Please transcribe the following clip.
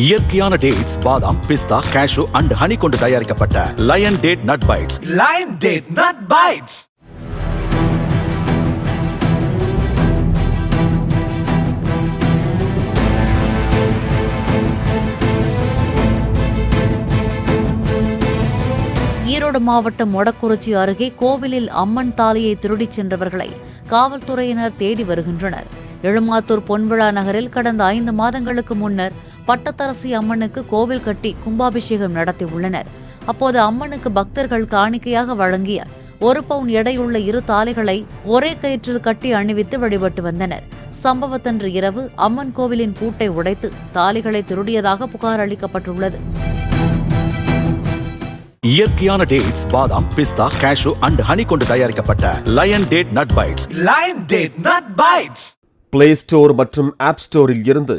இயற்கையான டேட்ஸ் பாதாம் பிஸ்தா cash and honey கொண்டு தயாரிக்கப்பட்ட Lion Date Nut Bites Lion Date Nut Bites. Erode மாவட்டம் மொடக்குறிச்சி அருகே கோவிலில் அம்மன் தாலியை திருடிச் சென்றவர்களை காவல்துறையினர் தேடி வருகின்றனர் எழுமாத்தூர் பொன்விழா நகரில் கடந்த ஐந்து மாதங்களுக்கு முன்னர் பட்டத்தரசி அம்மனுக்கு கோவில் கட்டி கும்பாபிஷேகம் நடத்தியுள்ளனர். அப்போது அம்மனுக்கு பக்தர்கள் காணிக்கையாக வழங்கிய ஒரு பவுன் எடையுள்ள இரு தாலிகளை ஒரே கயிற்றில் கட்டி அணிவித்து வழிபட்டு வந்தனர். சம்பவத்தன்று இரவு அம்மன் கோவிலின் பூட்டை உடைத்து தாலிகளை திருடியதாக புகார் அளிக்கப்பட்டுள்ளது. இயற்கையான டேட்ஸ் பாதாம் பிஸ்தா கேஷு அண்ட் ஹனி கொண்டு தயாரிக்கப்பட்ட Lion Date Nut Bites Lion Date Nut Bites. Play Store மற்றும் ஆப் ஸ்டோரில் இருந்து